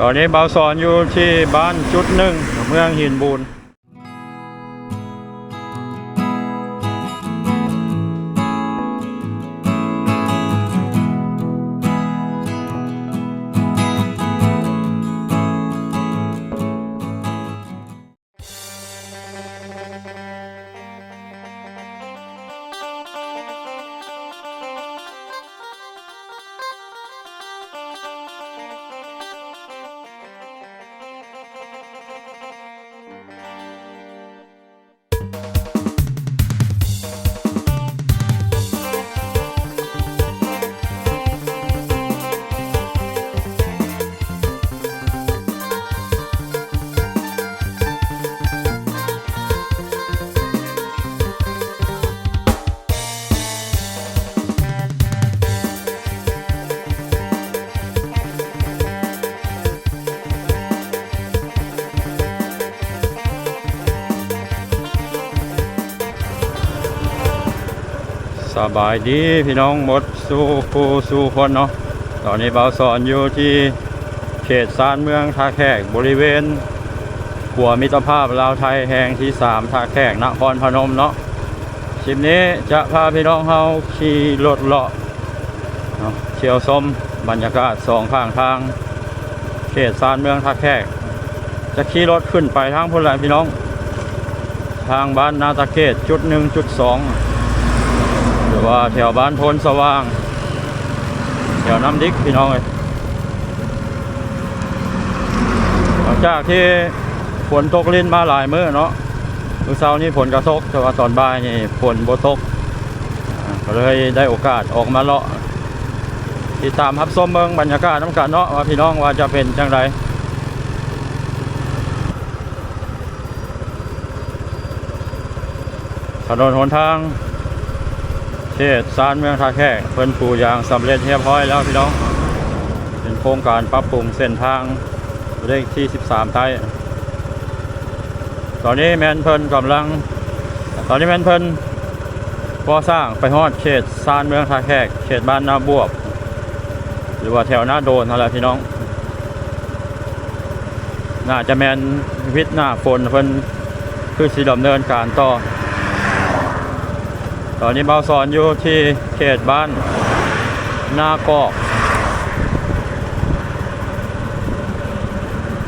ตอนนี้เบาสอนอยู่ที่บ้านจุดหนึ่งเมืองหินบูน สบายดีพี่น้องหมดสู่ผู้สู่คนเนาะตอนนี้เบาสอนอยู่ที่เขตซานเมืองท่าแขกบริเวณขัวมิตรภาพลาวไทยแห่งที่3ท่าแขกนครพนมเนาะคลิปนี้จะพาพี่น้องเฮาขี่รถเลาะเนาะเชียวชมบรรยากาศสองข้างทาง เขตซานเมืองท่าแขก จะขี่รถขึ้นไปทางพุ่นแหลพี่น้อง ทางบ้านนาตะเกตจุดหนึ่งจุดสองือว่าแถวบ้านโพนสว่าง แถวน้ำดิกพี่น้องเลยหลังจากที่ฝนตกลินมาหลายมื้อเนาะมื้อเช้านี่ฝนกระตกแต่ว่าตอนบ่ายนี่ฝนบ่ตกก็เลยได้โอกาสออกมาเลาะติดตามรับชมเมืองบรรยากาศน้ำกันเนาะว่าพี่น้องว่าจะเป็นจังไดถนนหนทาง เทศสารเมืองท่าแขกเพิ่นปูยางสำเร็จเรียบร้อยแล้วพี่น้อง เป็นโครงการปรับปรุงเส้นทางเลขที่ 13 ไทย ตอนนี้แมนเพิ่นกำลัง ตอนนี้แมนเพิ่นก่อสร้างไปฮอดเขตสารเมืองท่าแขกเขตบ้านนาบวบ หรือว่าแถวหน้าโดนนั่นแหละพี่น้อง น่าจะแมนวิทย์หน้าฝนเพิ่นคือสิดำเนินการต่อ ตอนนี้เบาสอนอยู่ที่เขตบ้านนากอก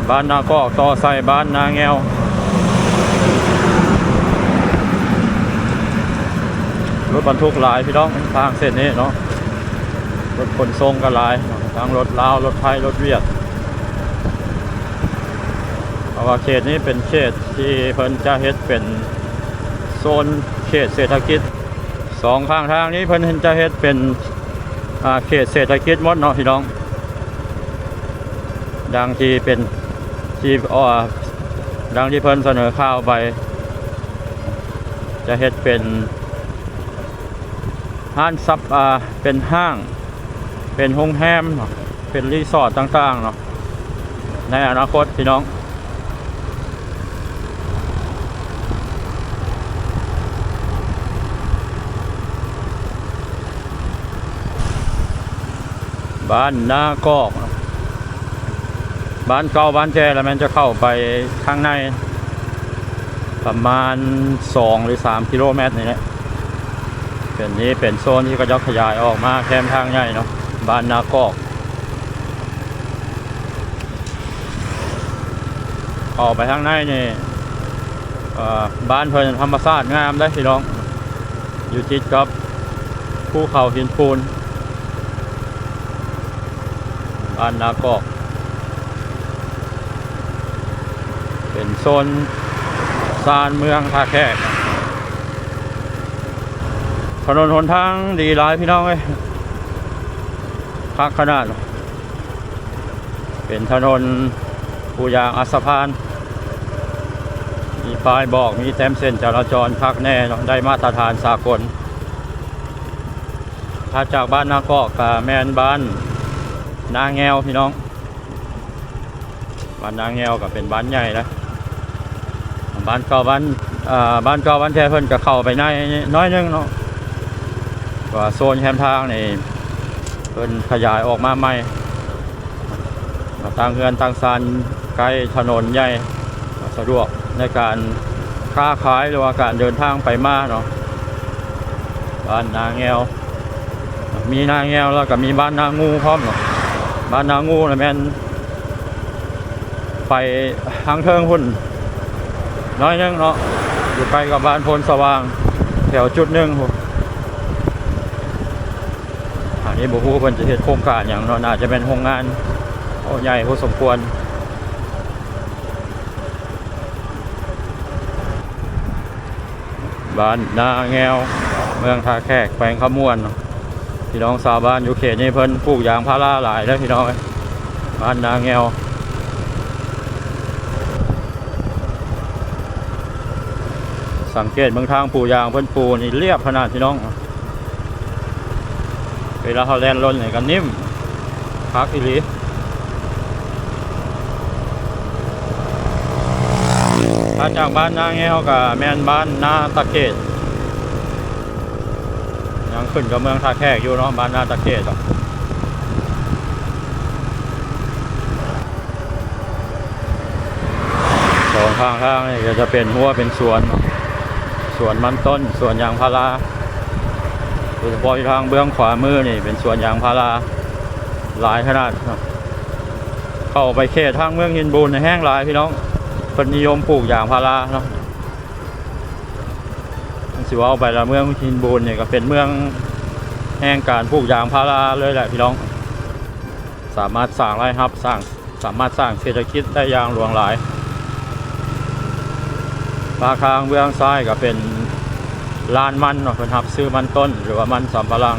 บ้านนากอกต่อใส่บ้านนาแงวรถบรรทุกหลายพี่น้องทางเส้นนี้เนาะรถขนส่งก็หลายทั้งรถลาว รถไทย รถเวียดเพราะว่าเขตนี้เป็นเขตที่เพิ่นจะเฮ็ดเป็นโซนเขตเศรษฐกิจ สองข้างทางนี้เพิ่นจะเฮ็ดเป็นเขตเศรษฐกิจมดเนาะพี่น้อง ดังที่เป็นที่อ้อดังที่เพิ่นเสนอข่าวไป จะเฮ็ดเป็นห้างซับอ่าเป็นห้าง เป็นโรงแรมเนาะเป็นรีสอร์ทต่างๆเนาะในอนาคตพี่น้อง บ้านนากอก บ้านเก่าบ้านแก่แล้วมันจะเข้าไปข้างใน ประมาณ 2 หรือ 3 กิโลเมตรนี่แหละเป็นนี้เป็นโซนที่ก็จะขยายออกมาแคมทางใหญ่เนาะบ้านนากอกออกไปข้างในนี่บ้านเพิ่นธรรมชาติงามได้อพี่น้อง อยู่ติดกับภูเขาหินปูน บ้านนากอก เป็นโซนซานเมืองท่าแขกถนนหนทางดีหลายพี่น้องเอ้ยพักขนาด เป็นถนนปูยางอัสพาน มีป้ายบอกมีแต้มเส้นจราจรพักแน่นาะได้มาตรฐานสากล ถ้าจากบ้านนากอกกับแมนบ้าน นาแงวพี่น้องบ้านนาแงวก็เป็นบ้านใหญ่นะบ้านเก่าบ้านอ่าบ้านเก่าบ้านแท้เพิ่นก็เข้าไปในน้อยนึงเนาะก็โซนแคมทางนี่เพิ่นขยายออกมาใหม่ต่างเฮือนต่างซานใกล้ถนนใหญ่สะดวกในการค้าขายหรือว่าการเดินทางไปมาเนาะบ้านนาแงวมีนาแงวแล้วก็มีบ้านนางูพร้อมเนาะ บ้านนางูนะแม่นไปทางเทิงหุ่น น้อยนึงเนาะอยู่ใกล้กับบ้านพลสว่าง แถวจุดหนึ่งพุ่นอันนี้บุคูเพิ่นจะเฮ็ดโครงการอย่างเนาะน่าจะเป็นโรงงานโอ้ใหญ่พอสมควรบ้านนาแงว เมืองท่าแขกแขวงขมวนเนาะ พี่น้องชาวบ้านอยู่เขตนี้เพิ่นปลูกยางพาราหลายแล้วพี่น้องบ้านนาแงวสังเกตบางทางปูยางเพิ่นปูนี่เรียบขนาดพี่น้องเวลาเขาแล่นล้นนี่ก็นิ่มพักอีหลีมาจากบ้านนาแงวกับแม่นบ้านนาตะเกตยัง ขึ้นกับเมืองท่าแขกอยู่เนาะบ้านนาตะเกตอะสองข้างทางนี่ก็จะเป็นหัวเป็นสวนสวนมันต้นสวนยางพาราโดยเฉพาะทางเบื้องขวามือนี่เป็นสวนยางพาราหลายขนาดเข้าไปเขตทางเมืองยินบูนแห้งหลายพี่น้องเป็นนิยมปลูกยางพาราเนาะ สิว่าเอาไปละเมืองหินบูนเนี่ยก็เป็นเมืองแห่งการปลูกยางพาราเลยแหละพี่น้อง สามารถสร้างรายรับสร้างสามารถสร้างเศรษฐกิจได้อย่างหลวงหลายปลาคางเบื้องซ้ายก็เป็นลานมันเนาะเป็นหับซื้อมันต้น หรือว่ามันสำปะหลัง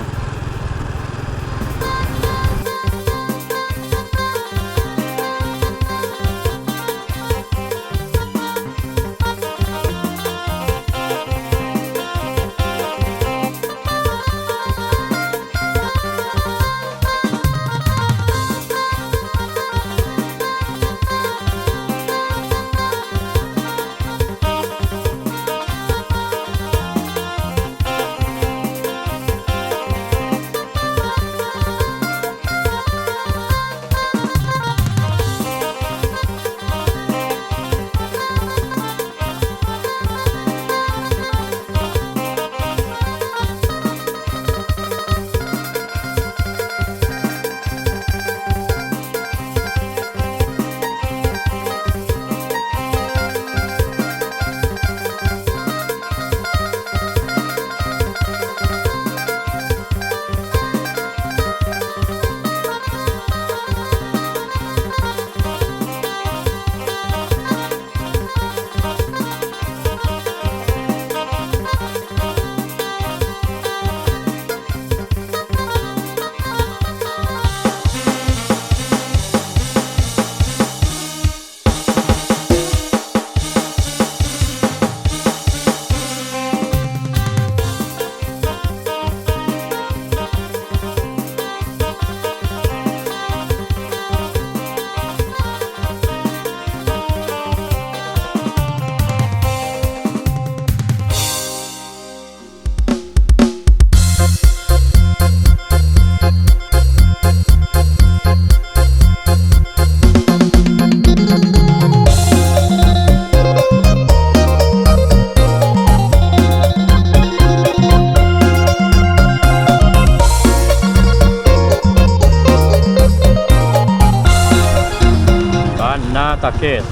บ้านนาตะเกต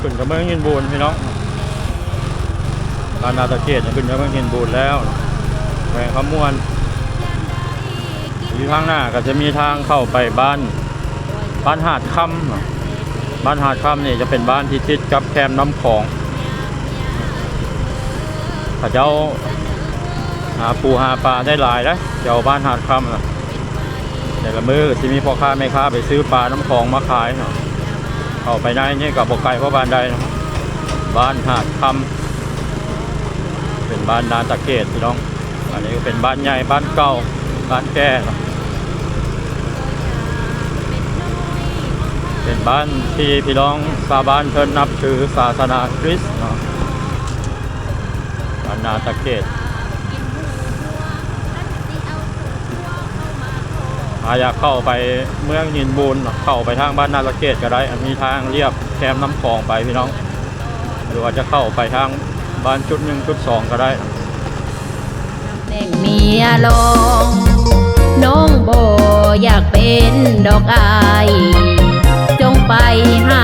ขึ้นกับเมืองยินบูนพี่น้องบ้านนาตะเกตขึ้นกับเมืองยินบูนแล้วแขวงขมวนอยู่ข้างหน้าก็จะมีทางเข้าไปบ้านบ้านหาดคำบ้านหาดคำนี่จะเป็นบ้านที่ติดกับแคมน้ำของเขาเจ้าหาปูหาปลาได้หลายนะเจ้าบ้านหาดคำนะ แต่ละมือที่มีพ่อค้าแม่ค้าไปซื้อปลาน้ำคลองมาขายเนาะเข้าไปได้นี่กับบกไก่เพราะบ้านใดเนาะบ้านหาดคำเป็นบ้านนาตะเกตพี่น้อง อันนี้ก็เป็นบ้านใหญ่บ้านเก่าบ้านแก่เนาะเป็นบ้านที่พี่น้องชาวบ้านเพิ่นนับถือศาสนาคริสต์เนาะบ้านนาตะเกต อาอยากเข้าไปเมืองยินบูนเข้าไปทางบ้านนาละเกตก็ได้มีทางเรียบแคมน้ำคลองไปพี่น้อง หรือว่าจะเข้าไปทางบ้านจุดหนึ่งจุดสองก็ได้เด็กเมียลองน้องโบอยากเป็นดอกไอจงไปหา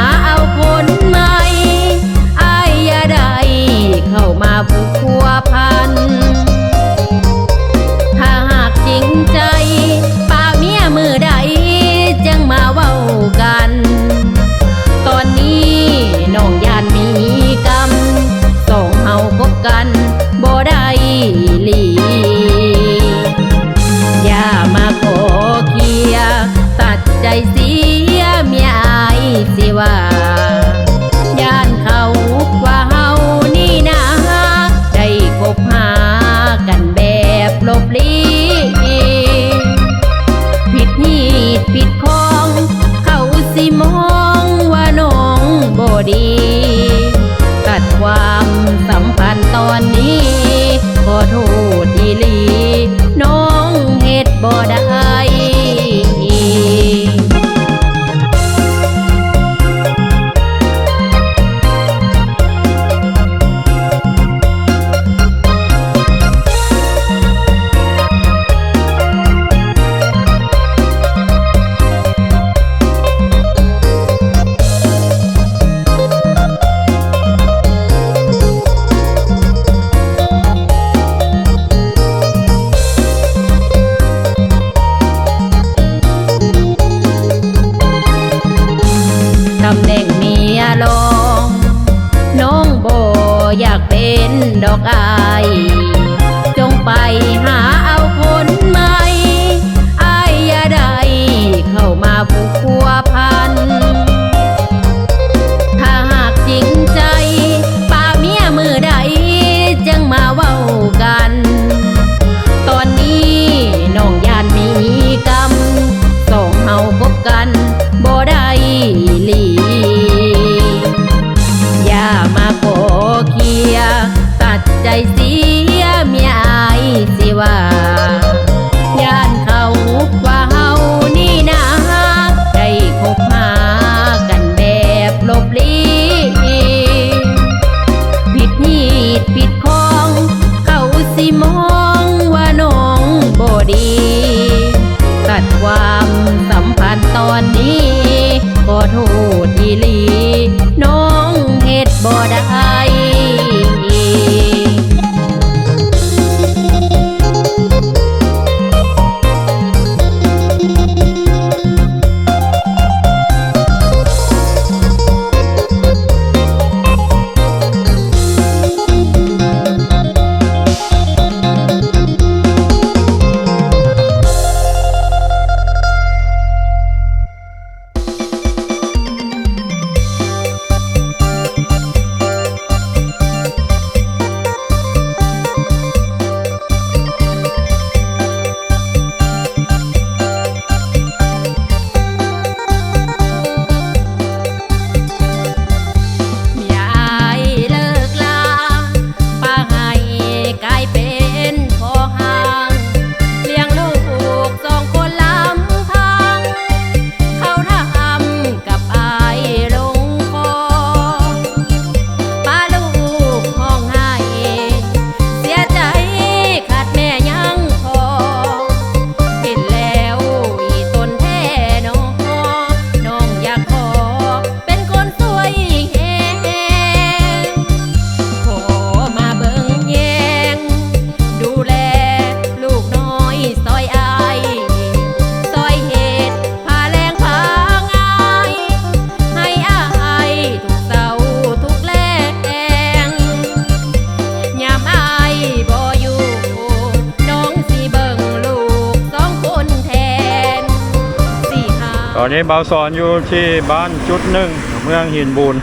อนนี้เบาสอนอยู่ที่บ้านจุดหนึ่งเมืองหินบูน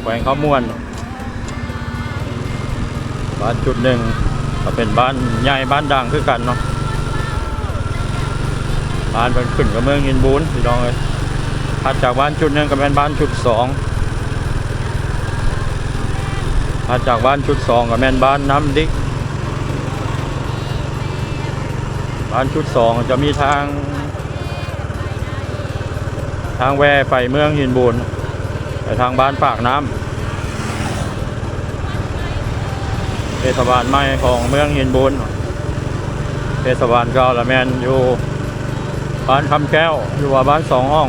แขวงข้าม่วน บ้านจุดหนึ่งก็เป็นบ้านใหญ่บ้านดังคือกันเนาะบ้านเป็นขึ้นกับเมืองหินบูนพี่น้องเลยถัดจากบ้านจุดหนึ่งก็เป็นบ้านจุดสองถัดจากบ้านจุดสองก็เป็นบ้านน้ำดิกบ้านจุดสองจะมีทาง ทางแวไปเมืองหินบูนไปทางบ้านปากน้ำเทศบาลใหม่ของเมืองหินบูนเทศบาลเก่าละแมนอยู่บ้านคำแก้วอยู่ว่าบ้านสองห้อง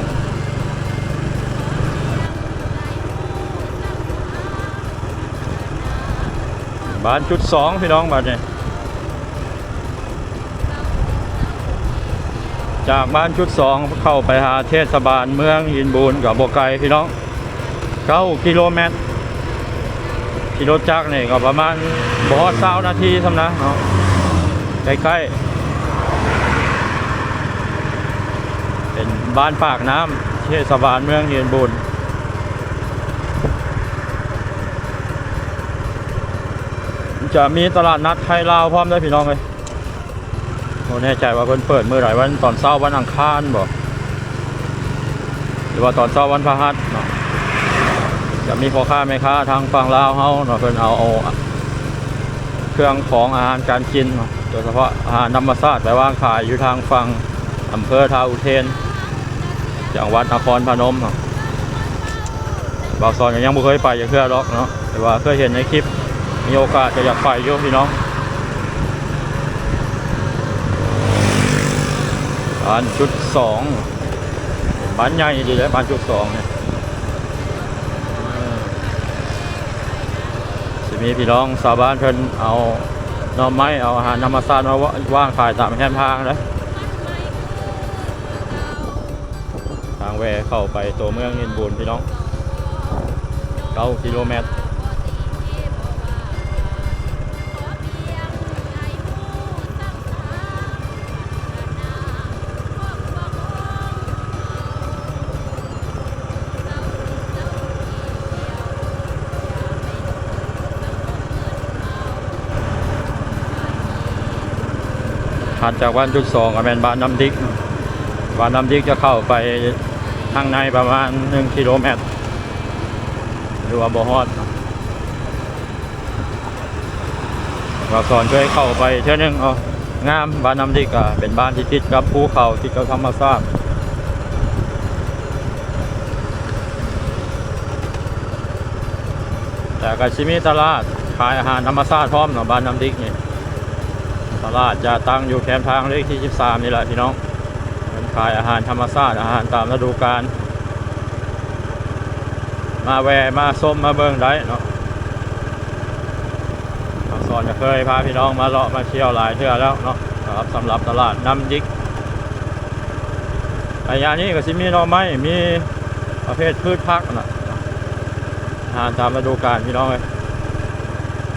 บ้านจุดสองพี่น้องบ้านเนี่ย จากบ้านชุดสองเข้าไปหาเทศบาลเมืองหินบูนกับบกไกพี่น้องเก้ากิโลเมตรกิโลจักรนี่ก็ประมาณบอสาวนาทีทำนะเนาะใกล้ๆเป็นบ้านปากน้ำเทศบาลเมืองหินบูนจะมีตลาดนัดไทยลาวพร้อมด้วยพี่น้องเลย โมแน่ใจว่าเพิ่นเปิดเมื่อไหร่วันตอนเช้าวันอังคารบอกหรือว่าตอนเช้าวันพฤหัสเนาะจะมีพ่อค้าแม่ค้าทางฝั่งลาวเฮาเนาะเพิ่นเอาเอาเครื่องของอาหารการกินโดยเฉพาะอาหารธรรมชาติไปวางขายอยู่ทางฝั่งอำเภอท่าอุเทนจังหวัดนครพนมเนาะบางซอนก็ยังบ่เคยไปอย่าเพื่อหรอกเนาะแต่ว่าเคยเห็นในคลิปมีโอกาสจะอยากไปโยพี่น้อง บ้านจุดสองบ้านใหญ่ดีเลยบ้านจุดสองเนี่ยเออสิมีพี่น้องชาวบ้านเพิ่นเอาหน่อไม้เอาอาหารธรรมชาติมาว่างขายตามแคมทางเลยทางแวเข้าไปตัวเมืองอินบุญพี่น้องเก้ากิโลเมตร ถัดจากบ้านจุดสองก็เป็นบ้านน้ำดิกบ้านน้ำดิกจะเข้าไปทางในประมาณหนึ่งกิโลเมตรหรือว่าบ่ฮอดเราสอนช่วยเข้าไปเท่านึงเอางามบ้านน้ำดิกอะเป็นบ้านที่ติดกับภูเขาติดกับธรรมชาติแต่ก็ชิมีตลาดขายอาหารธรรมชาติพร้อมเนาะบ้านน้ำดิกนี่ ตลาดจะตั้งอยู่แคมป์ทางเลขที่ 13 นี่แหละพี่น้องเป็นขายอาหารธรรมชาติอาหารตามฤดูกาล มาแวะมาส้มมาเบิ่งได้เนาะบางส่วนจะเคยพาพี่น้องมาเลาะมาเที่ยวหลายเทื่อแล้วเนาะครับสำหรับตลาดน้ำยิกระยะนี้ก็สิมีหน่อไม้มีประเภทพืชผักนะอาหารตามฤดูกาลพี่น้องเลย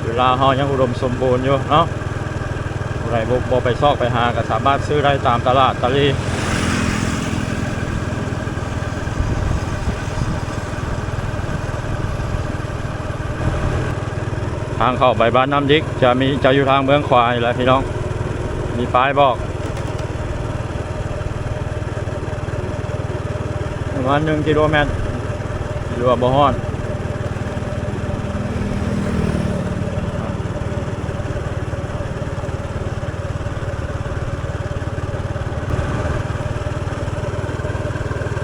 เวลาเฮายังอุดมสมบูรณ์อยู่เนาะ ไรบบบไปซอกไปหาก็สามารถซื้อได้ตามตลาดตะลีทางเข้าไปบ้านน้ำดิกจะมีจะอยู่ทางเมืองควายแหละพี่น้อง มีป้ายบอกประมาณหนึ่งกิโลเมตรหรือว่าบ่ฮอด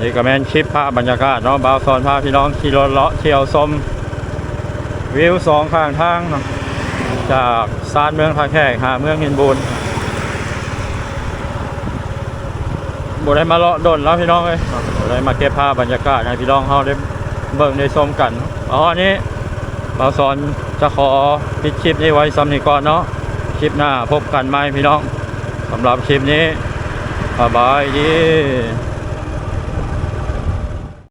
นี่ก็แม่นคลิปภาพบรรยากาศเนาะบาวซอนพาพี่น้องขี่รถเลาะเที่ยวชมวิวสองข้างทางเนาะจากซานเมืองท่าแขกหาเมืองหินบูนบ่ได้มาเลาะดนแล้วพี่น้องเอ้ยบ่ได้มาเก็บภาพบรรยากาศให้พี่น้องเฮาได้เบิ่งได้ชมกันอ๋อนี้บาวซอนจะขอปิดคลิปนี้ไว้ซ้ำนี้ก่อนเนาะคลิปหน้าพบกันใหมพี่น้องสำหรับคลิปนี้บายบายดี